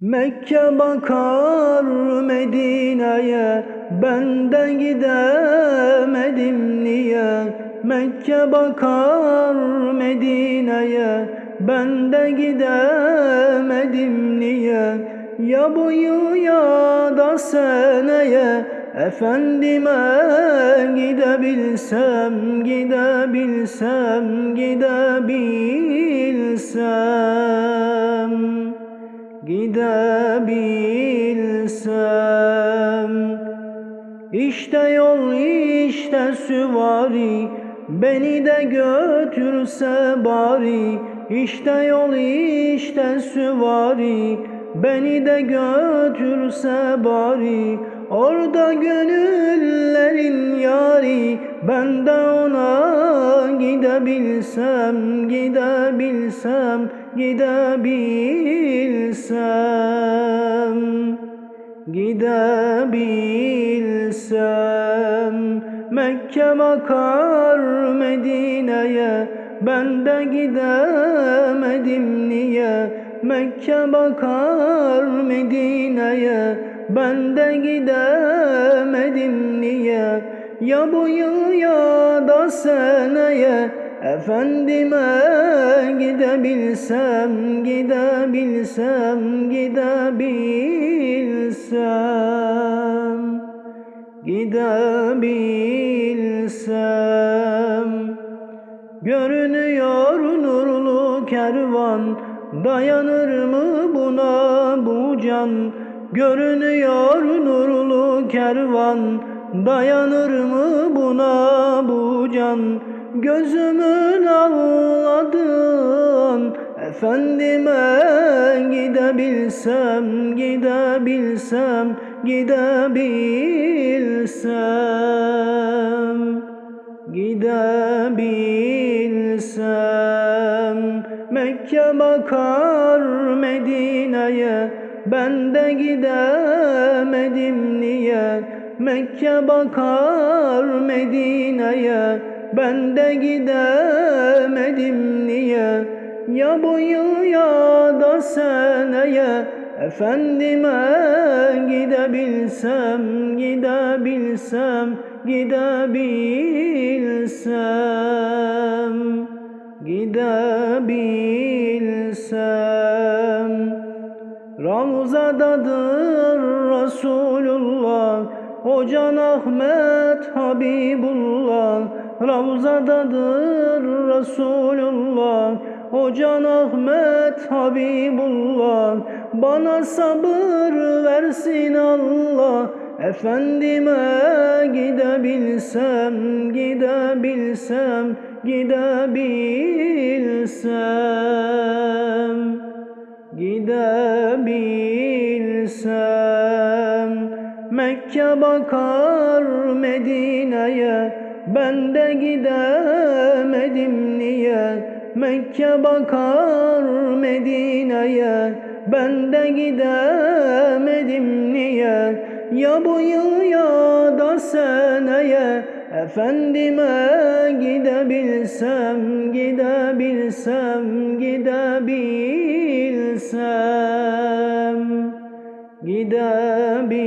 Mekke bakar Medine'ye ben de gidemedim niye? Mekke bakar Medine'ye ben de gidemedim niye? Ya bu ya da seneye Efendime gidebilsem, gidebilsem, gidebilsem gidebilsem. İşte yol işte süvari Beni de götürse bari. İşte yol işte süvari Beni de götürse bari. Orada gönüllerin yari Ben de ona gidebilsem Gidebilsem Gidebilsem Gidebilsem Mekke bakar Medine'ye Ben de gidemedim niye? Mekke bakar Medine'ye Ben de gidemedim niye? Ya bu yıl ya da seneye Efendime gidebilsem, gidebilsem, gidebilsem, gidebilsem. Görünüyor nurlu kervan, dayanır mı buna bu can? Görünüyor nurlu kervan, dayanır mı buna bu can? Gözümün ağladığın Efendime gidebilsem, gidebilsem, gidebilsem Gidebilsem. Mekke bakar Medine'ye Ben de gidemedim niye? Mekke bakar Medine'ye ben de gidemedim niye? Ya bu yıl ya da seneye. Efendime gidebilsem, gidebilsem, gidebilsem, gidebilsem. Ravzadadır Resulullah, Hocan Ahmet Habibullah, Ravzadadır Resulullah. Hocan Ahmet Habibullah. Bana sabır versin Allah. Efendime gidebilsem, gidebilsem, gidebilsem, gidebilsem. Mekke bakar Medine'ye ben de gidemedim niye? Mekke bakar Medine'ye. Ben de gidemedim niye? Ya bu yıl ya da seneye. Efendime gidebilsem Gidebilsem Gidebilsem Gidebilsem